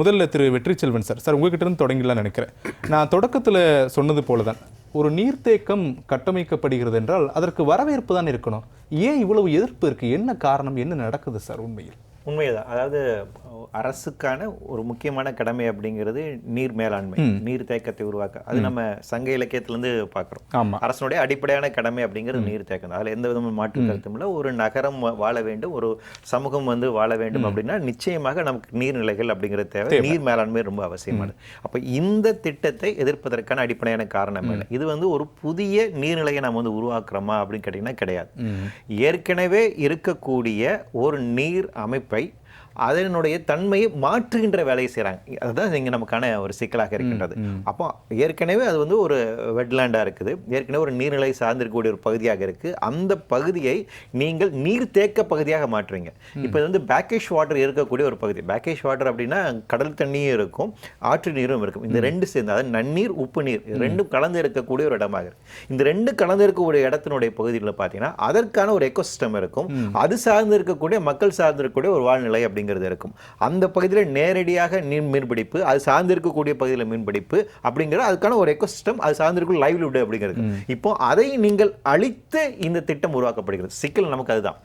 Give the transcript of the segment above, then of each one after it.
முதல்ல திரு வெற்றி Selvan sir. Sir உங்ககிட்ட இருந்து தொடங்கிடலாம் நினைக்கிறேன். நான் தொடக்கத்தில் சொன்னது போல தான் ஒரு நீர்த்தேக்கம் கட்டமைக்கப்படுகிறது என்றால் அதற்கு வரவேற்பு தான் இருக்கணும். ஏன் இவ்வளவு எதிர்ப்பு இருக்குது என்ன காரணம்? என்ன நடக்குது சார் உண்மையில்? உண்மைதான் அதாவது அரசுக்கான ஒரு முக்கியமான கடமை அப்படிங்கிறது நீர் மேலாண்மை நீர் தேக்கத்தை உருவாக்க. அது நம்ம சங்க இலக்கியத்திலேருந்து பார்க்குறோம். ஆமா. அரசனுடைய அடிப்படையான கடமை அப்படிங்கிறது நீர் தேக்கம். அதுல எந்த விதமான மாற்று கருத்தும் இல்லை. ஒரு நகரம் வாழ வேண்டும் ஒரு சமூகம் வந்து வாழ வேண்டும் அப்படின்னா நிச்சயமாக நமக்கு நீர்நிலைகள் அப்படிங்கிறது தேவை. நீர் மேலாண்மை ரொம்ப அவசியமானது. அப்ப இந்த திட்டத்தை எதிர்ப்பதற்கான அடிப்படையான காரணம் என்ன? இது வந்து ஒரு புதிய நீர்நிலையை நம்ம வந்து உருவாக்குறோமா அப்படின்னு கேட்டிங்கன்னா கிடையாது. ஏற்கனவே இருக்கக்கூடிய ஒரு நீர் அமைப்பை அதனுடைய தன்மையை மாற்றுகின்ற வேலையை செய்கிறாங்க அதுதான் இங்கே நமக்கான ஒரு சிக்கலாக இருக்கின்றது. அப்போ ஏற்கனவே அது வந்து ஒரு வெட்லேண்டாக இருக்குது. ஏற்கனவே ஒரு நீர்நிலை சார்ந்திருக்கக்கூடிய ஒரு பகுதியாக இருக்குது அந்த பகுதியை நீங்கள் நீர் தேக்க பகுதியாக மாற்றுவீங்க இப்போ இது வந்து பேக்கேஷ் வாட்டர் இருக்கக்கூடிய ஒரு பகுதி. பேக்கேஷ் வாட்டர் அப்படின்னா கடல் தண்ணியும் இருக்கும் ஆற்று நீரும் இருக்கும். இந்த ரெண்டு சேர்ந்து அதாவது நன்னீர் உப்பு நீர் ரெண்டும் கலந்து இருக்கக்கூடிய ஒரு இடமாக இருக்கு. இந்த ரெண்டு கலந்து இருக்கக்கூடிய இடத்தினுடைய பகுதியில் பார்த்தீங்கன்னா அதற்கான ஒரு எக்கோசிஸ்டம் இருக்கும். அது சார்ந்து இருக்கக்கூடிய மக்கள் சார்ந்து இருக்கக்கூடிய ஒரு வாழ்நிலை அப்படிங்கிறது இருக்கும். அந்த பகுதியில் நேரடியாக நீர் மீன்பிடிப்பு அது சார்ந்து இருக்கக்கூடிய பகுதியில் மீன்பிடிப்பு அப்படிங்கிற அதுக்கான ஒரு எக்கோசிஸ்டம் அது சார்ந்து இருக்கும் லைவ்லிவுட் அப்படிங்கிறது. இப்போ அதை நீங்கள் அழித்து இந்த திட்டம் உருவாக்கப்படுகிறது. சிக்கல் நமக்கு அதுதான்.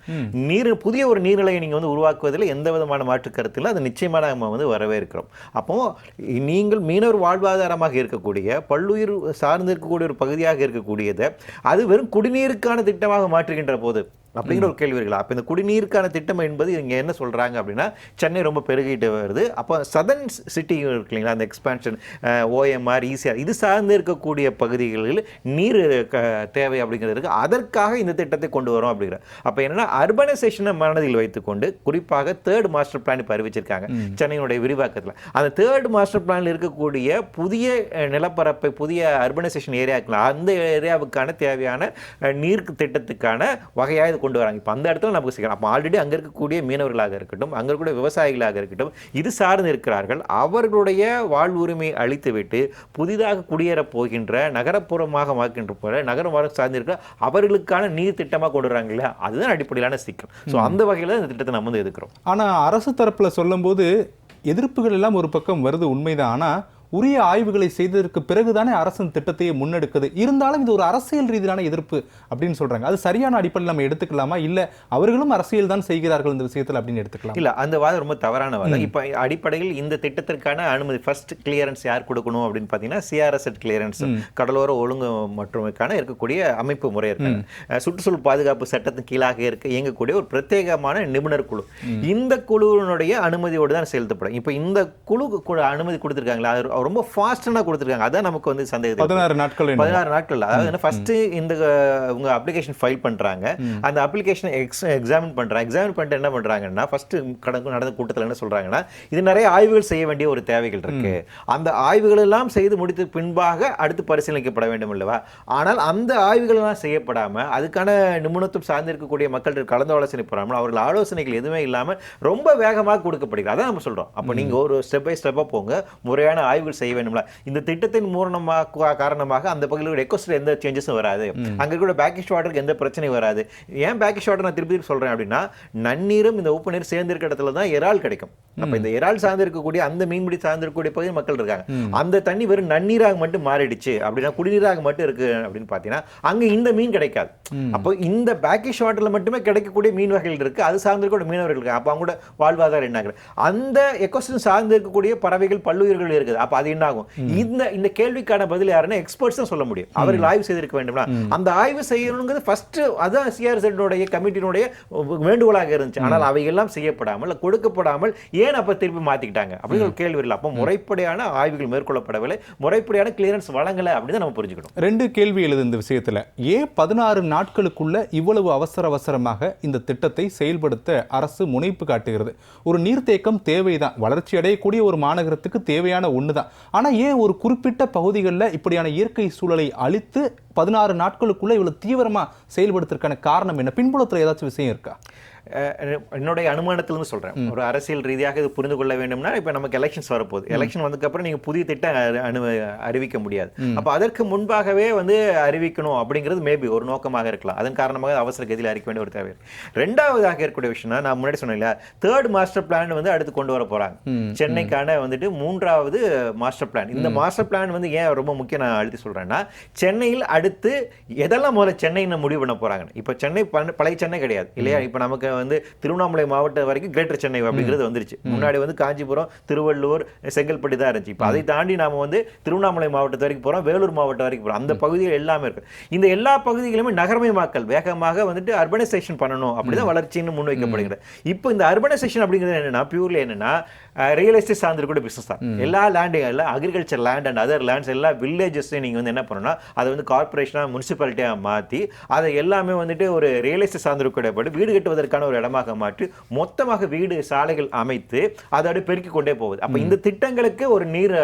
நீர் புதிய ஒரு நீர்நிலையை நீங்க வந்து உருவாக்குவதில் எந்த விதமான மாற்று கருத்து இல்லை அது நிச்சயமாக நம்ம வந்து வரவேற்கிறோம் அப்போ நீங்கள் மீனவர் வாழ்வாதாரமாக இருக்கக்கூடிய பல்லுயிர் சார்ந்து இருக்கக்கூடிய ஒரு பகுதியாக இருக்கக்கூடியதை அது வெறும் குடிநீருக்கான திட்டமாக மாற்றுகின்ற போது அப்படிங்கிற ஒரு கேள்வி இருக்கலாம் அப்போ இந்த குடிநீருக்கான திட்டம் என்பது இங்கே என்ன சொல்றாங்க அப்படின்னா சென்னை ரொம்ப பெருகிட்டு வருது. அப்போ சதன் சிட்டி இருக்கு இல்லைங்களா அந்த எக்ஸ்பான்ஷன் ஓஎம்ஆர் ஈசிஆர் இது சார்ந்து இருக்கக்கூடிய பகுதிகளில் நீர் க- தேவை அப்படிங்கிறது இருக்கு. அதற்காக இந்த திட்டத்தை கொண்டு வரோம் அப்படிங்கிற. அப்போ என்னன்னா அர்பனைசேஷனை மனதில் வைத்துக்கொண்டு குறிப்பாக தேர்ட் மாஸ்டர் பிளான் இப்போ அறிவிச்சிருக்காங்க சென்னையினுடைய விரிவாக்கத்தில். அந்த தேர்ட் மாஸ்டர் பிளானில் இருக்கக்கூடிய புதிய நிலப்பரப்பை புதிய அர்பனைசேஷன் ஏரியாக்கள் அந்த ஏரியாவுக்கான தேவையான நீர் திட்டத்துக்கான வகையாக கொண்டு வராங்க. இப்போ அந்த இடத்துல நமக்கு சிக்கலாம் அப்போ ஆல்ரெடி அங்கே இருக்கக்கூடிய மீனவர்களாக இருக்கட்டும் அங்கே இருக்கக்கூடிய விவசாயிகளாக இருக்கட்டும் இது சார்ந்து இருக்கிறார்கள். அவர்களுடைய வாழ்வுரிமையை அழித்துவிட்டு புதிதாக குடியேறப் போகின்ற நகரப்புறமாக மாக்கின்ற போல நகரமாக சார்ந்திருக்க அவர்களுக்கான நீர் திட்டமாக கொண்டு வராங்க இல்லையா? அதுதான் அடிப்படையிலான சிக்கல். ஸோ அந்த வகையில் இந்த திட்டத்தை நம்ம வந்து எதுக்குறோம் ஆனா அரசு தரப்புல சொல்லும்போது எதிர்ப்புகள் எல்லாம் ஒரு பக்கம் வருது உண்மைதான். ஆனா உரிய ஆய்வுகளை செய்ததற்கு பிறகுதானே அரசின் திட்டத்தையே முன்னெடுக்குது. இருந்தாலும் இது ஒரு அரசியல் ரீதியிலான எதிர்ப்பு அப்படின்னு சொல்றாங்க. அது சரியான அடிப்படையில் நம்ம எடுத்துக்கலாமா? இல்ல அவர்களும் அரசியல் தான் செய்கிறார்கள் இந்த விஷயத்தில் அப்படின்னு எடுத்துக்கலாம்? இல்ல அந்த வாதம் ரொம்ப தவறான வாதம். இப்போ அடிப்படையில் இந்த திட்டத்திற்கான அனுமதி ஃபர்ஸ்ட் கிளியரன்ஸ் யார் கொடுக்கணும் அப்படின்னு பார்த்தீங்கன்னா சிஆர்எஸ்எட் கிளியரன்ஸ் கடலோர ஒழுங்கு மற்றும்க்கான இருக்கக்கூடிய அமைப்பு முறை இருக்கு. சுற்றுச்சூழல் பாதுகாப்பு சட்டத்தின் கீழாக இருக்க இயங்கக்கூடிய ஒரு பிரத்யேகமான நிபுணர் குழு. இந்த குழுவினுடைய அனுமதியோடு தான் செயல்படும் இப்போ இந்த குழு அனுமதி கொடுத்துருக்காங்களா? ரொம்ப ஃபாஸ்ட்டாக கொடுத்துருக்காங்க. அதான் நமக்கு வந்து சந்தேகத்தை பதினாறு நாட்கள்? பதினாறு நாட்கள் அதாவது என்ன ஃபர்ஸ்ட் இந்த அஹ், உங்க அப்ளிகேஷன் ஃபைல் பண்றாங்க. அந்த அப்ளிகேஷனை எக்ஸ் எக்ஸாமின் பண்றாங்க. எக்ஸாமின் பண்ணிட்டு என்ன பண்றாங்கன்னா ஃபர்ஸ்ட் கடந்து நடந்த கூட்டத்தில் என்ன சொல்றாங்கன்னா இது நிறைய ஆய்வுகள் செய்ய வேண்டிய ஒரு தேவைகள் இருக்கு. அந்த ஆய்வுகள் எல்லாம் செய்து முடித்த பின்பாக அடுத்து பரிசீலிக்கப்பட வேண்டும் அல்லவா? ஆனால் அந்த ஆய்வுகள் எல்லாம் செய்யப்படாம அதுக்கான நிபுணத்துவம் சார்ந்து இருக்கக்கூடிய மக்கள்கிட்ட கலந்து ஆலோசனை போறாமல் அவர்கள் ஆலோசனைகள் எதுவுமே இல்லாம ரொம்ப வேகமாக கொடுக்கப்படுகிறது. அதான் நம்ம சொல்றோம். அப்போ நீங்க ஒரு ஸ்டெப் பை ஸ்டெப்பா போங்க. முறையான ஆய்வுகள் செய்ய வேண்டும்ல. இந்த திட்டத்தின் மூலமாக காரணமாக அந்த பகுதியில் எக்கோஸ்டில் எந்த சேஞ்சஸும் வராது. அங்க இருக்கிற பேக்கேஜ் வாட்டருக்கு எந்த பிரச்சனையும் வராது. ஏன் பேக்கேஜ் வாட்டர் நான் திருப்பி சொல்றேன் அப்படின்னா நன்னீரும் இந்த உப்பு நீர் சேர்ந்து இருக்க இடத்துல தான் இறால் கிடைக்கும். அப்ப இந்த இறால் சார்ந்து இருக்கக்கூடிய அந்த மீன்பிடி சார்ந்து இருக்கக்கூடிய பகுதி மக்கள் இருக்காங்க. அந்த தண்ணி வெறும் நன்னீராக மட்டும் மாறிடுச்சு அப்படின்னா குடிநீராக மட்டும் இருக்கு அப்படின்னு பார்த்தீங்கன்னா அங்க இந்த மீன் கிடைக்காது. அப்போ இந்த பேக்கேஜ் வாட்டர்ல மட்டுமே கிடைக்கக்கூடிய மீன் வகைகள் இருக்கு. அது சார்ந்து இருக்கக்கூடிய மீனவர்கள் இருக்காங்க. அப்போ அவங்களோட வாழ்வாதாரம் என்ன அந்த எக்கோசிஸ்டம் சார்ந்து இருக்கக்கூடிய பறவைகள் பல்லுயிர்கள் இருக்குது. அப்ப அது என்ன ஆகும் இந்த இந்த கேள்விக்கான பதில் யாருன்னா எக்ஸ்பர்ட்ஸ் தான் சொல்ல முடியும். அவர்கள் ஆய்வு செய்திருக்க வேண்டும்னா. அந்த ஆய்வு செய்யணுங்கிறது ஃபர்ஸ்ட் அதான் சிஆர்செட்டுடைய கமிட்டியினுடைய வேண்டுகோளாக இருந்துச்சு. ஆனால் அவையெல்லாம் செய்யப்படாமல் கொடுக்கப்படாமல் ஏன் அப்ப திருப்பி மாத்திக்கிட்டாங்க? அப்படின்னு ஒரு கேள்வி இல்லை. அப்போ முறைப்படியான ஆய்வுகள் மேற்கொள்ளப்படவில்லை. முறைப்படியான கிளியரன்ஸ் வழங்கலை அப்படின்னு நம்ம புரிஞ்சுக்கணும். ரெண்டு கேள்வி எழுது இந்த விஷயத்துல. ஏன் பதினாறு நாட்களுக்குள்ள இவ்வளவு அவசர அவசரமாக இந்த திட்டத்தை செயல்படுத்த அரசு முனைப்பு காட்டுகிறது? ஒரு நீர்த்தேக்கம் தேவைதான். வளர்ச்சி அடையக்கூடிய ஒரு மாநகரத்துக்கு தேவையான ஒண்ணுதான் ஆனா ஏன் ஒரு குறிப்பிட்ட பகுதிகளில் இப்படியான இயற்கை சூழலை அழித்து பதினாறு நாட்களுக்குள்ள இவ்வளவு தீவிரமா செயல்படுத்துறதுக்கான காரணம் என்ன? பின்புலத்தில் ஏதாச்சும் விஷயம் இருக்கா? என்னுடைய அனுமானத்திலிருந்து சொல்றேன். ஒரு அரசியல் ரீதியாக இது புரிந்து கொள்ள வேண்டும்னா இப்போ நமக்கு எலெக்ஷன்ஸ் வரப்போகுது. எலெக்ஷன் வந்ததுக்கப்புறம் நீங்க புதிய திட்டம் அனு அறிவிக்க முடியாது. அப்போ அதற்கு முன்பாகவே வந்து அறிவிக்கணும் அப்படிங்கிறது மேபி ஒரு நோக்கமாக இருக்கலாம். அதன் காரணமாக அவசர கதியில் அறிவிக்க வேண்டிய ஒரு தேவை. ரெண்டாவதாக இருக்கக்கூடிய விஷயம்னா நான் முன்னாடி சொன்னேன் தேர்ட் மாஸ்டர் பிளான் வந்து அடுத்து கொண்டு வர போறாங்க. சென்னைக்கான வந்துட்டு மூன்றாவது மாஸ்டர் பிளான் இந்த மாஸ்டர் பிளான் வந்து ஏன் ரொம்ப முக்கியம் நான் அழுத்தி சொல்றேன்னா சென்னையில் அடுத்து எதெல்லாம் முதல்ல சென்னைன்னு முடிவு பண்ண போறாங்க இப்போ சென்னை பழ- பழைய சென்னை கிடையாது இல்லையா? இப்போ நமக்கு வந்து திருவண்ணாமலை மாவட்டம் வரைக்கும் கிரேட்டர் சென்னை அப்படிங்கிறது வந்துருச்சு. முன்னாடி வந்து காஞ்சிபுரம் திருவள்ளூர் செங்கல்பட்டு தான் இருந்துச்சு. இப்போ அதை தாண்டி நாம வந்து திருவண்ணாமலை மாவட்டத்து வரைக்கும் போறோம் வேலூர் மாவட்டம் வரைக்கும் போறோம். அந்த பகுதிகள் எல்லாமே இருக்கு. இந்த எல்லா பகுதிகளுமே நகரமயமாக்கல் வேகமாக வந்துட்டு அர்பனைசேஷன் பண்ணணும். அப்படிதான் வளர்ச்சின்னு முன்வைக்கப்படுகிறது. இப்போ இந்த அர்பனைசேஷன் அப்படிங்கிறது என்னன்னா பியூர்லி என்னன்னா ரியல் எஸ்டேட் சார்ந்திருக்கூடிய பிசினஸ் தான். எல்லா லேண்டு எல்லாம் agriculture land and other lands எல்லா வில்லேஜஸையும் நீங்க வந்து என்ன பண்ணணும்னா அதை வந்து கார்பரேஷனாக முனிசிபாலிட்டியாக மாற்றி அதை எல்லாமே வந்துட்டு ஒரு ரியல் எஸ்டேட் சார்ந்திருக்கக்கூடிய வீடு கட்டுவதற்கான ஒரு இடமாக மாற்றி மொத்தமாக வீடு சாலைகள் அமைத்து அதோடு பெருக்கி கொண்டே போகுது. அப்ப இந்த திட்டங்களுக்கு ஒரு நீர்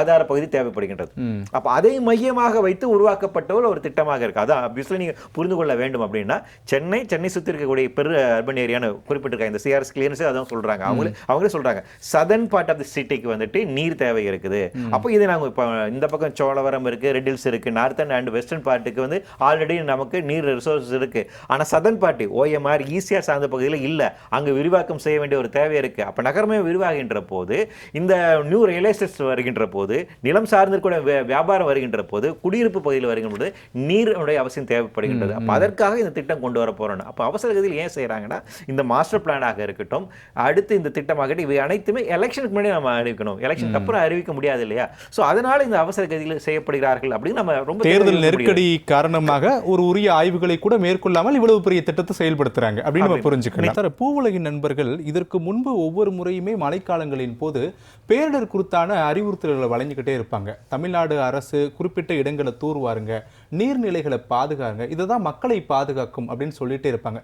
ஆதார பகுதி தேவைப்படுகின்றது. அப்ப அதை மையமாக வைத்து உருவாக்கப்பட்ட ஒரு திட்டமாக இருக்கு. அதான் obviously நீங்க புரிந்து கொள்ள வேண்டும் அப்படின்னா சென்னை சென்னை சுத்தி இருக்கக்கூடிய பெரு அர்பன் ஏரியான்னு குறிப்பிட்டிருக்காங்க. இந்த சிஆர்எஸ் கிளியரன்ஸ் அதான் சொல்றாங்க. அவங்களே அவங்களே சொல்றாங்க. சதன் பார்ட் ஆஃப் தி சிட்டிக்கு வந்துட்டு நீர் தேவை இருக்குது. அப்போ இது நாங்க இப்போ இந்த பக்கம் சோழவரம் இருக்கு ரெட் ஹில்ஸ் இருக்கு நார்த்தன் அண்ட் வெஸ்டர்ன் பார்ட்டுக்கு வந்து ஆல்ரெடி நமக்கு நீர் ரிசோர்ஸ் இருக்கு. ஆனா சதன் பார்ட்டி ஓஎம்ஆர் ஈசிஆர் சார்ந்த பகுதியில் இல்ல. அங்க விரிவாக்கம் செய்ய வேண்டிய ஒரு தேவை இருக்கு. அப்ப நகரமே விரிவாகின்ற போது இந்த நியூ ரியல் எஸ்டேட்ஸ் வருகின்ற போது நிலம் சார்ந்திருக்கிற வியாபாரம் வருகின்ற போது குடியிருப்பு பகுதியில் வருகின்ற போது நீருடைய அவசியம் தேவைப்படுகின்றது. அப்ப அதற்காக இந்த திட்டம் கொண்டு வர போறோம். அப்ப அவசர கதியில் ஏன் செய்றாங்கன்னா இந்த மாஸ்டர் பிளானாக இருக்கட்டும் அடுத்து இந்த திட்டமாகட்டும் இவை அனைத்துமே எலெக்ஷனுக்கு முன்னாடி நம்ம அறிவிக்கணும். எலெக்ஷனுக்கு அப்புறம் அறிவிக்க முடியாது இல்லையா? சோ அதனால இந்த அவசர கதியில் செய்யப்படுகிறார்கள் அப்படின்னு நம்ம ரொம்ப தேர்தல். நெருக்கடி காரணமாக ஒரு உரிய ஆய்வுகளை கூட மேற்கொள்ளாமல் இவ்வளவு பெரிய திட்டத்தை செயல்படுத்துறாங்க அப்படின்னு புரிஞ்சுக்கலாம். சார் பூவுலகின் நண்பர்கள் இதற்கு முன்பு ஒவ்வொரு முறையுமே மழைக்காலங்களின் போது பேரிடர் குறித்தான அறிவுறுத்தல்களை வழங்கிக்கிட்டே இருப்பாங்க. தமிழ்நாடு அரசு குறிப்பிட்ட இடங்களை தூர்வாருங்க நீர்நிலைகளை பாதுகாங்க இதுதான் மக்களை பாதுகாக்கும் அப்படின்னு சொல்லிட்டே இருப்பாங்க.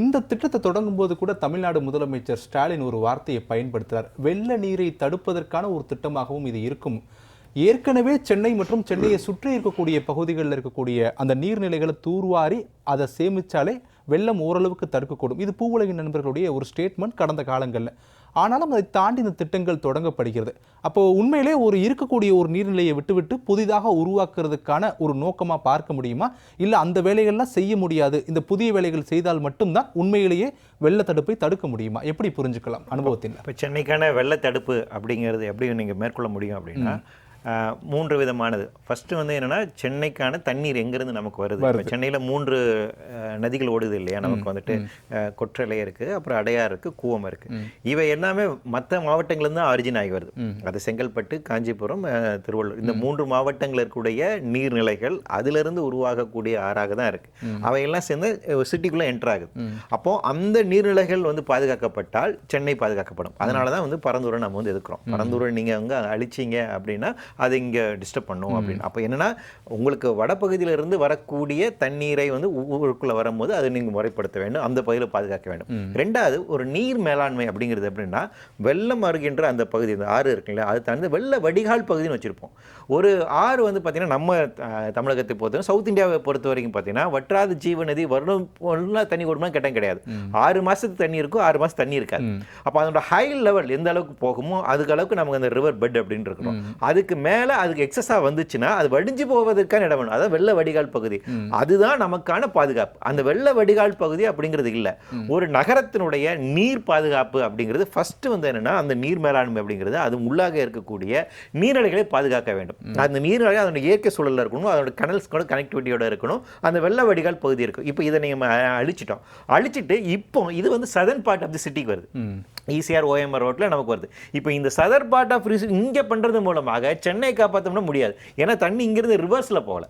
இந்த திட்டத்தை தொடங்கும் போது கூட தமிழ்நாடு முதலமைச்சர் ஸ்டாலின் ஒரு வார்த்தையை பயன்படுத்துகிறார் வெள்ள நீரை தடுப்பதற்கான ஒரு திட்டமாகவும் இது இருக்கும். ஏற்கனவே சென்னை மற்றும் சென்னையை சுற்றி இருக்கக்கூடிய பகுதிகளில் இருக்கக்கூடிய அந்த நீர்நிலைகளை தூர்வாரி அதை சேமித்தாலே வெள்ளம் ஓரளவுக்கு தடுக்கக்கூடும். இது பூவுலகின் நண்பர்களுடைய ஒரு ஸ்டேட்மெண்ட் கடந்த காலங்களில். ஆனாலும் அதை தாண்டி இந்த திட்டங்கள் தொடங்கப்படுகிறது. அப்போ உண்மையிலே ஒரு இருக்கக்கூடிய ஒரு நீர்நிலையை விட்டுவிட்டு புதிதாக உருவாக்குறதுக்கான ஒரு நோக்கமா பார்க்க முடியுமா? இல்லை அந்த வேலைகள்லாம் செய்ய முடியாது. இந்த புதிய வேலைகள் செய்தால் மட்டும்தான் உண்மையிலேயே வெள்ள தடுப்பை தடுக்க முடியுமா? எப்படி புரிஞ்சுக்கலாம் அனுபவத்தில் இப்போ சென்னைக்கான வெள்ள தடுப்பு அப்படிங்கிறது எப்படி நீங்கள் மேற்கொள்ள முடியும் அப்படின்னா மூன்று விதமானது. ஃபர்ஸ்ட் வந்து என்னன்னா சென்னைக்கான தண்ணீர் எங்கிருந்து நமக்கு வருது? இப்போ சென்னையில் மூன்று நதிகள் ஓடுது இல்லையா? நமக்கு வந்துட்டு கொற்றலை இருக்கு அப்புறம் அடையார் இருக்கு கூவம் இருக்கு. இவை எல்லாமே மற்ற மாவட்டங்கள்ல தான் ஆரிஜின் ஆகி வருது. அது செங்கல்பட்டு காஞ்சிபுரம் திருவள்ளூர். இந்த மூன்று மாவட்டங்கள் இருக்கக்கூடிய நீர்நிலைகள் அதிலிருந்து உருவாகக்கூடிய ஆறாக தான் இருக்கு. அவையெல்லாம் சேர்ந்து சிட்டிக்குள்ள என்டர் ஆகுது. அப்போ அந்த நீர்நிலைகள் வந்து பாதுகாக்கப்பட்டால் சென்னை பாதுகாக்கப்படும். அதனால தான் வந்து பரந்தூரை நம்ம வந்து எதுக்குறோம் பரந்தூரை நீங்க அங்க அழிச்சீங்க அப்படின்னா அது இங்க டிஸ்டர்ப் பண்ணும் அப்படின்னு. அப்போ என்னன்னா உங்களுக்கு வடபகுதியில இருந்து வரக்கூடிய தண்ணீரை வந்து ஊருக்குள்ள வரும்போது அதை நீங்க முறைப்படுத்த வேண்டும். அந்த பகுதியில் பாதுகாக்க வேண்டும். ரெண்டாவது ஒரு நீர் மேலாண்மை அப்படிங்கிறது எப்படின்னா வெள்ளம் வருகின்ற அந்த பகுதி அந்த ஆறு இருக்குல்ல அது தாண்டி வெள்ள வடிகால் பகுதின்னு வச்சிருப்போம். ஒரு ஆறு வந்து பார்த்தீங்கன்னா நம்ம தமிழகத்தை பொறுத்தவரை சவுத் இந்தியாவை பொறுத்த வரைக்கும் பார்த்தீங்கன்னா வற்றாத ஜீவ நதி வருடம் ஃபுல்லாக தண்ணி கொடுமா கேட்டால் கிடையாது. ஆறு மாசத்துக்கு தண்ணி இருக்கும் ஆறு மாசம் தண்ணி இருக்காது. அப்போ அதோட ஹை லெவல் எந்த அளவுக்கு போகுமோ அதுக்கு அளவுக்கு நமக்கு அந்த ரிவர் பெட் அப்படின்னு இருக்கணும். அதுக்கு மேல அதுக்கு எக்ஸஸா வந்துச்சுன்னா அது வடிஞ்சு போவதற்கான இடம் வேணும். அதான் வெள்ள வடிகால் பகுதி. அதுதான் நமக்கான பாதுகாப்பு. அந்த வெள்ள வடிகால் பகுதி அப்படிங்கிறது இல்ல. ஒரு நகரத்தினுடைய நீர் பாதுகாப்பு அப்படிங்கிறது ஃபர்ஸ்ட் வந்து என்னன்னா அந்த நீர் மேலாண்மை அப்படிங்கிறது அது உள்ளாக இருக்கக்கூடிய நீர்நிலைகளை பாதுகாக்க வேண்டும். அந்த நீர்நிலை அதோட இயற்கை சூழல்ல இருக்கணும். அதோட கனல்ஸ் கூட கனெக்டிவிட்டியோட இருக்கணும். அந்த வெள்ள வடிகால் பகுதி இருக்கும் இப்போ இதை அஹ், அழிச்சிட்டோம். அழிச்சிட்டு இப்போ இது வந்து சதன் பார்ட் ஆஃப் தி சிட்டிக்கு வருது. ஈசிஆர் ஓஎம்ஆர் ரோட்ல நமக்கு வருது. இப்போ இந்த சதர் பார்ட் ஆஃப் இங்க பண்றது மூலமாக சென்னை காப்பாற்றணும்னா முடியாது. ஏன்னா தண்ணி இங்கிருந்து ரிவர்ஸ்ல போகல.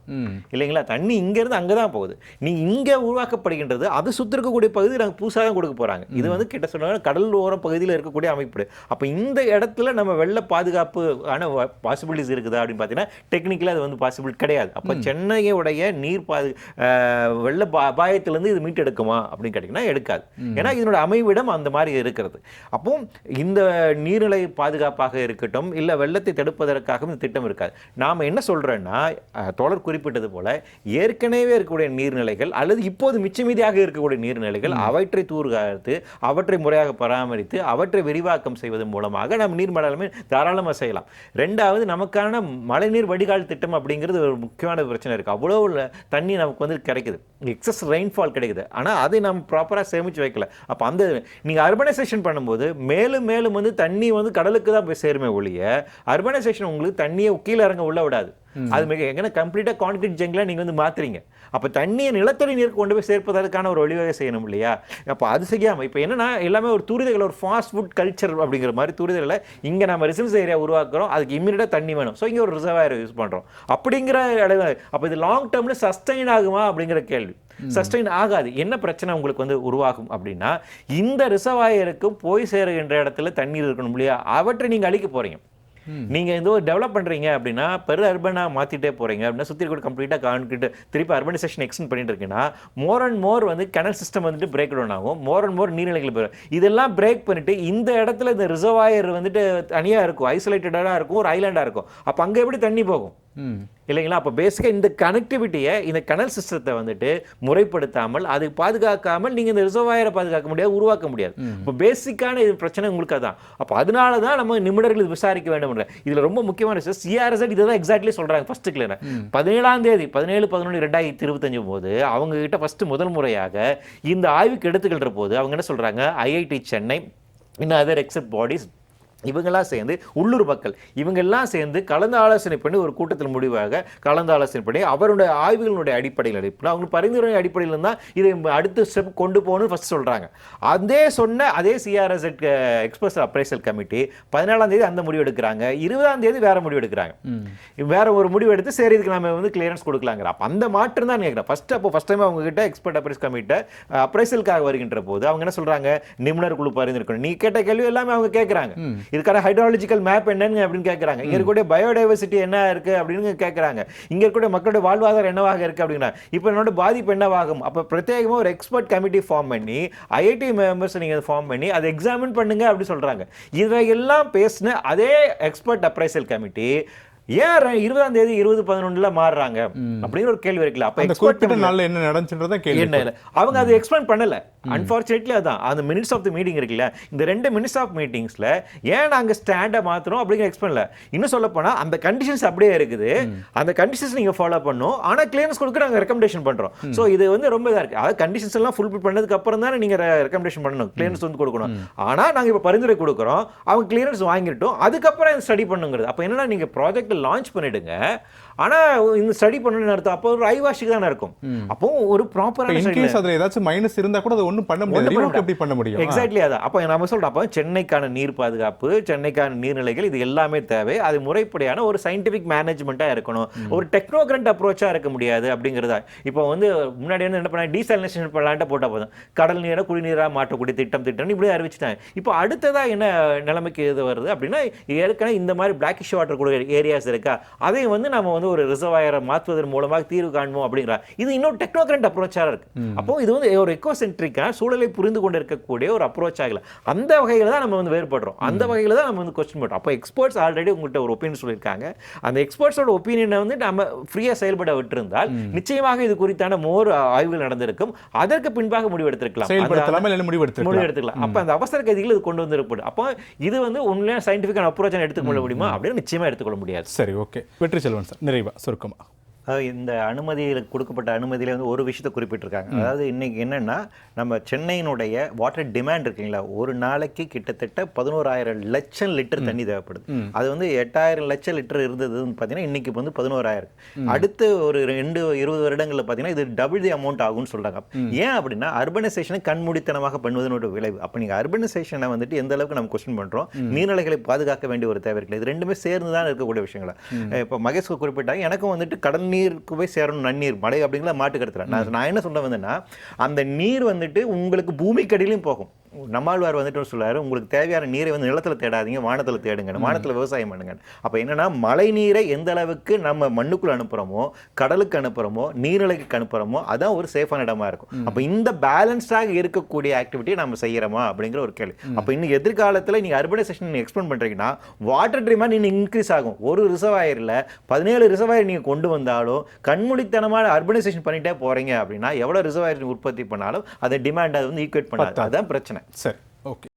இல்லைங்களா? தண்ணி இங்கிருந்து அங்கே தான் போகுது. நீ இங்க உருவாக்கப்படுகின்றது அது சுத்தி இருக்கக்கூடிய பகுதி நாங்கள் புதுசாக தான் கொடுக்க போறாங்க. இது வந்து கிட்ட சொன்னா கடல் ஓரம் பகுதியில் இருக்கக்கூடிய அமைப்பு. அப்போ இந்த இடத்துல நம்ம வெள்ள பாதுகாப்பு ஆன பாசிபிலிட்டிஸ் இருக்குதா அப்படின்னு பார்த்தீங்கன்னா டெக்னிக்கலாக அது வந்து பாசிபிள் கிடையாது. அப்போ சென்னையுடைய நீர் பாது வெள்ள அபாயத்திலிருந்து இது மீட்டெடுக்குமா அப்படின்னு கேட்டிங்கன்னா எடுக்காது. ஏன்னா இதனோட அமைவிடம் அந்த மாதிரி இருக்கிறது. அப்போ இந்த நீர்நிலை பாதுகாப்பாக இருக்கட்டும் இல்ல வெள்ளத்தை தடுப்பதற்காக இந்த திட்டம் இருக்காது. நாம் என்ன சொல்கிறோன்னா தோழர் குறிப்பிட்டது போல ஏற்கனவே இருக்கக்கூடிய நீர்நிலைகள் அல்லது இப்போது மிச்சமீதியாக இருக்கக்கூடிய நீர்நிலைகள் அவற்றை தூர்காத்து அவற்றை முறையாக பராமரித்து அவற்றை விரிவாக்கம் செய்வதன் மூலமாக நம்ம நீர் மேலாண்மை தாராளமாக செய்யலாம். ரெண்டாவது நமக்கான மழைநீர் வடிகால் திட்டம் அப்படிங்கிறது ஒரு முக்கியமான பிரச்சனை இருக்குது அவ்வளோ தண்ணி நமக்கு வந்து கிடைக்குது. எக்ஸஸ் ரெயின்ஃபால் கிடைக்குது. ஆனால் அதை நம்ம ப்ராப்பராக சேமித்து வைக்கல. அப்போ அந்த நீங்கள் அர்பனைசேஷன் பண்ணும்போது மேலும் மேலும் வந்து தண்ணி வந்து கடலுக்கு தான் போய் சேருமே ஒழிய அர்பனைசேஷன் உங்களுக்கு தண்ணியை கீழே இறங்க உள்ள விடாது. அது மிக எங்கன்னா கம்ப்ளீட்டாக கான்கிரீட் ஜங்கில் நீங்கள் வந்து மாத்துறீங்க. அப்போ தண்ணியை நிலத்தடி நீருக்கு கொண்டு போய் சேர்ப்பதற்கான ஒரு வழிவகை செய்யணும் இல்லையா? அப்போ அது செய்யாமல் இப்போ என்னன்னா எல்லாமே ஒரு துரிதங்கள் ஒரு ஃபாஸ்ட் ஃபுட் கல்ச்சர் அப்படிங்கிற மாதிரி துரிதங்களை இங்கே நம்ம ரெசிடன்ஸ் ஏரியா உருவாக்குறோம். அதுக்கு இம்மிடியாக தண்ணி வேணும். ஸோ இங்கே ஒரு ரிசர்வாயர் யூஸ் பண்ணுறோம் அப்படிங்கிற அப்போ இது லாங் டேர்மில் சஸ்டைன் ஆகுமா அப்படிங்கிற கேள்வி. சஸ்டைன் ஆகாது. என்ன பிரச்சனை உங்களுக்கு வந்து உருவாகும் அப்படின்னா இந்த ரிசர்வாயருக்கு போய் சேருகின்ற இடத்துல தண்ணீர் இருக்கணும் இல்லையா? அவற்றை நீங்கள் அழிக்க போறீங்க. நீங்கள் இந்த ஒரு டெவலப் பண்ணுறீங்க அப்படின்னா பெரு அர்பனாக மாற்றிட்டே போறீங்க அப்படின்னா சுற்றி கூட கம்ப்ளீட்டாக கான்கிரீட் திருப்பி அர்பனைசேஷன் எக்ஸ்டெண்ட் பண்ணிட்டு இருக்குன்னா மோர் அண்ட் மோர் வந்து கனல் சிஸ்டம் வந்துட்டு பிரேக் டவுன் ஆகும். மோர் அண்ட் மோர் நீர்நிலைகள் போயிடும். இதெல்லாம் பிரேக் பண்ணிட்டு இந்த இடத்துல இந்த ரிசர்வாயர் வந்துட்டு தனியாக இருக்கும் ஐசோலேட்டடாக இருக்கும் ஒரு ஐலாண்டாக இருக்கும். அப்போ அங்கே எப்படி தண்ணி போகும்? இல்லைங்களா? அப்போ பேசிக்காக இந்த கனெக்டிவிட்டியை இந்த கனல் சிஸ்டத்தை வந்துட்டு முறைப்படுத்தாமல் அதை பாதுகாக்காமல் நீங்கள் இந்த ரிசர்வாயரை பாதுகாக்க முடியாது உருவாக்க முடியாது. இப்போ பேசிக்கான இது பிரச்சனை உங்களுக்கு அதான். அப்போ அதனால தான் நம்ம நிமிடர்கள் விசாரிக்க வேண்டும் இதில் ரொம்ப முக்கியமான விஷயம் சிஆர்எஸ்எட் இதை தான் எக்ஸாக்ட்லி சொல்கிறாங்க ஃபர்ஸ்ட் கிளியர் பதினேழாம் தேதி பதினேழு பதினொன்று ரெண்டாயிரத்தி இருபத்தஞ்சு போது அவங்க கிட்ட ஃபர்ஸ்ட் முதல் முறையாக இந்த ஆய்வுக்கு எடுத்துக்கின்ற போது அவங்க என்ன சொல்கிறாங்க ஐஐடி சென்னை இன்னும் அதர் எக்ஸப்ட் பாடிஸ் இவங்கெல்லாம் சேர்ந்து உள்ளூர் மக்கள். இவங்கெல்லாம் சேர்ந்து கலந்து ஆலோசனை பண்ணி ஒரு கூட்டத்தில் முடிவாக கலந்து ஆலோசனை பண்ணி அவருடைய ஆய்வுகளுடைய அடிப்படையில் அடிப்படை அவங்க பரிந்துரை அடிப்படையில் தான் இதை அடுத்த ஸ்டெப் கொண்டு போகணும்னு ஃபர்ஸ்ட் சொல்கிறாங்க அதே சொன்ன அதே சிஆர்எஸ் எக்ஸ்பிரஸ் அப்ரைசல் கமிட்டி பதினாலாம் தேதி அந்த முடிவு எடுக்கிறாங்க. இருபதாம் தேதி வேற முடிவு எடுக்கிறாங்க. வேற ஒரு முடிவு எடுத்து சரி இதுக்கு நம்ம வந்து கிளியரன்ஸ் கொடுக்கலாங்கிற. அப்போ அந்த மாற்றம் தான் கேட்குறேன் ஃபர்ஸ்ட் அப்போ ஃபர்ஸ்ட் டைம் அவங்க கிட்ட எக்ஸ்பர்ட் அப்ரைஸ் கமிட்ட அப்ரைசலுக்காக வருகின்ற போது அவங்க என்ன சொல்றாங்க? நிபுணர் குழு பரிந்துரைக்கணும். நீ கேட்ட கேள்வி எல்லாமே அவங்க கேட்குறாங்க இதுக்கான ஹைட்ராலஜிக்கல் மேப் என்னன்னு அப்படின்னு கேட்குறாங்க இங்க இருக்கக்கூடிய பயோடைவர்சிட்டி என்ன இருக்கு அப்படின்னு கேட்குறாங்க இங்க இருக்கக்கூடிய மக்களுடைய வாழ்வாதாரம் என்னவாக இருக்கு அப்படின்னா இப்போ என்னோட பாதிப்பு என்னவாகும்? அப்போ பிரத்யேகமாக ஒரு எக்ஸ்பர்ட் கமிட்டி ஃபார்ம் பண்ணி ஐஐடி மெம்பர்ஸ் நீங்க ஃபார்ம் பண்ணி அதை எக்ஸாமின் பண்ணுங்க அப்படி சொல்றாங்க. இதையெல்லாம் பேசின அதே எக்ஸ்பர்ட் அப்ரைசல் கமிட்டி ஏன் இருபதாம் தேதி இருபது பதினொன்றுல மாறுறாங்க? அப்படிங்கிற ஒரு கேள்வி இருக்குல்ல. அப்ப குறிப்பிட்ட நாள்ல என்ன நடந்துச்சுன்றத கேள்வி என்ன அவங்க அதை எக்ஸ்பிளைன் பண்ணல. அன்பார்ச்சுனேட்லி அதான். அந்த மினிட்ஸ் ஆஃப் தி மீட்டிங் இருக்குல்ல இந்த ரெண்டு மினிட்ஸ் ஆஃப் மீட்டிங்ஸ்ல ஏன் நாங்க ஸ்டாண்டை மாத்துறோம் அப்படிங்கிற எக்ஸ்பிளைன்ல இன்னும் சொல்ல போனா அந்த கண்டிஷன்ஸ் அப்படியே இருக்குது. அந்த கண்டிஷன்ஸ் நீங்க ஃபாலோ பண்ணும். ஆனா கிளியரன்ஸ் கொடுக்க நாங்க ரெக்கமெண்டேஷன் பண்றோம். சோ இது வந்து ரொம்ப இதா இருக்கு. அதாவது கண்டிஷன்ஸ் எல்லாம் ஃபுல்ஃபில் பண்ணதுக்கு அப்புறம் தானே நீங்க ரெக்கமெண்டேஷன் பண்ணணும். கிளியரன்ஸ் வந்து கொடுக்கணும். ஆனா நாங்க இப்ப பரிந்துரை கொடுக்குறோம். அவங்க கிளியரன்ஸ் வாங்கிட்டோம் அதுக்கப்புறம் ஸ்டடி பண்ணுங்கிறது. அப்ப என்னன்னா நீங்க ப்ராஜெக்ட் லான்ச் பண்ணிடுங்க. ஆனா இந்த ஸ்டடி பண்ணணும்னு அர்த்தம். அப்போ ஒரு ஐவாஷிக்கு தானே இருக்கும். அப்போ ஒரு ப்ராப்பரான இன்கேஸ் அதுல ஏதாச்சும் மைனஸ் இருந்தா கூட அதை ஒண்ணும் பண்ண முடியாது. எப்படி பண்ண முடியும்? எக்ஸாக்ட்லி அதான். அப்போ நம்ம சொல்றோம். அப்போ சென்னைக்கான நீர் பாதுகாப்பு சென்னைக்கான நீர்நிலைகள் இது எல்லாமே தேவை. அது முறைப்படியான ஒரு சயின்டிஃபிக் மேனேஜ்மெண்ட்டாக இருக்கணும். ஒரு டெக்னோக்ரண்ட் அப்ரோச்சாக இருக்க முடியாது அப்படிங்கிறதா. இப்போ வந்து முன்னாடி வந்து என்ன பண்ண டீசாலினேஷன் பிளான்ட்டை போட்டால் போதும். கடல் நீரை குடிநீராக மாற்றக்கூடிய திட்டம் திட்டம் இப்படி அறிவிச்சிட்டாங்க. இப்போ அடுத்ததா என்ன நிலைமைக்கு இது வருது அப்படின்னா ஏற்கனவே இந்த மாதிரி பிளாக்கிஷ் வாட்டர் கூட ஏரியாஸ் இருக்கா? அதையும் வந்து நம்ம வந்து ஒரு ரிசர்வாயரை மாற்றுவதன் மூலமாக தீர்வு காண்போம் அப்படிங்கிற இது இன்னும் டெக்னோக்ரண்ட் அப்ரோச்சாக இருக்கு. அப்போ இது வந்து ஒரு எக்கோசென்ட்ரிக்காக சூழலை புரிந்து கொண்டு இருக்கக்கூடிய ஒரு அப்ரோச் ஆகல. அந்த வகையில் தான் நம்ம வந்து வேறுபடுறோம். அந்த வகையில் தான் நம்ம வந்து கொஸ்டின் பண்ணுறோம் அப்போ எக்ஸ்பர்ட்ஸ் ஆல்ரெடி உங்கள்கிட்ட ஒரு ஒப்பீனியன் சொல்லியிருக்காங்க. அந்த எக்ஸ்பர்ட்ஸோட ஒப்பீனியனை வந்து நம்ம ஃப்ரீயாக செயல்பட விட்டிருந்தால் நிச்சயமாக இது குறித்தான மோர் ஆய்வுகள் நடந்திருக்கும். அதற்கு பின்பாக முடிவு எடுத்திருக்கலாம் அந்த- செயல்படுத்தலாமா இல்ல முடிவு முடிவு எடுத்துக்கலாம் எடுத்துக்கலாம் அப்ப அந்த அவசர கதிகள் இது கொண்டு வந்திருப்படும் அப்போ இது வந்து உண்மையான சயின்டிஃபிக்கான அப்ரோச் எடுத்துக்கொள்ள முடியுமா? அப்படின்னு நிச்சயமா எடுத்துக்கொள்ள முடியாது. சரி ஓகே வெற்றி செல்வன் சார் Merhaba, sorry, இந்த அனுமதியில் கொடுக்கப்பட்ட அனுமதியில் வந்து ஒரு விஷயத்தை குறிப்பிட்டிருக்காங்க. அதாவது இன்னைக்கு என்னன்னா நம்ம சென்னையினுடைய வாட்டர் டிமாண்ட் இருக்குங்களா? ஒரு நாளைக்கு கிட்டத்தட்ட பதினோராயிரம் லட்சம் லிட்டர் தண்ணி தேவைப்படுது. அது வந்து எட்டாயிரம் லட்சம் லிட்டர் இருந்ததுன்னு பார்த்தீங்கன்னா இன்னைக்கு வந்து பதினோராயிரம் அடுத்து ஒரு ரெண்டு இருபது வருடங்களில் பார்த்தீங்கன்னா இது டபுள் தி அமௌண்ட் ஆகும்னு சொல்றாங்க. ஏன் அப்படின்னா அர்பனைசேஷனை கண்மூடித்தனமாக பண்ணுவதன் ஒரு விளைவு. அப்போ நீங்கள் அர்பனைசேஷனை வந்துட்டு எந்த அளவுக்கு நம்ம கொஸ்டின் பண்றோம்? நீர்நிலைகளை பாதுகாக்க வேண்டிய ஒரு தேவை இருக்குது இது ரெண்டுமே சேர்ந்து தான் இருக்கக்கூடிய விஷயங்களா? இப்போ மகேஷ் குறிப்பிட்டாங்க. எனக்கும் வந்துட்டு கடல் நீருக்கு போய் சேரணும் நன்னீர் மழை அப்படிங்கிற மாட்டு கருத்துல நான் நான் என்ன சொல்ல வந்தேன்னா அந்த நீர் வந்துட்டு உங்களுக்கு பூமிக்கடியிலையும் போகும். நம்மாழ்வார் வந்துட்டு சொல்றாரு உங்களுக்கு தேவையான நீரை வந்து நிலத்துல தேடாதீங்க வானத்துல தேடுங்க வானத்துல விவசாயம் பண்ணுங்க அப்ப என்னன்னா மழை நீரை எந்த அளவுக்கு நம்ம மண்ணுக்குள்ள அனுப்புறோமோ கடலுக்கு அனுப்புறோமோ நீர்நிலைக்கு அனுப்புறோமோ அதான் ஒரு சேஃபான இடமா இருக்கும். அப்ப இந்த பேலன்ஸ்டாக இருக்கக்கூடிய ஆக்டிவிட்டியை நம்ம செய்யறோமா? அப்படிங்கிற ஒரு கேள்வி. அப்ப இன்னும் எதிர்காலத்துல நீங்க அர்பனைசேஷன் நீங்க எக்ஸ்பெண்ட் பண்றீங்கன்னா வாட்டர் டிமாண்ட் இன்னும் இன்க்ரீஸ் ஆகும். ஒரு ரிசர்வாயர்ல பதினேழு ரிசர்வாயர் நீங்க கொண்டு வந்தாலும் கண்மூடித்தனமான அர்பனைசேஷன் பண்ணிட்டே போறீங்க அப்படின்னா எவ்வளவு ரிசர்வாயர் உற்பத்தி பண்ணாலும் அதை டிமாண்ட் அது வந்து ஈக்குவேட் பண்ணாது. அதுதான் பிரச்சனை. சரி ஓகே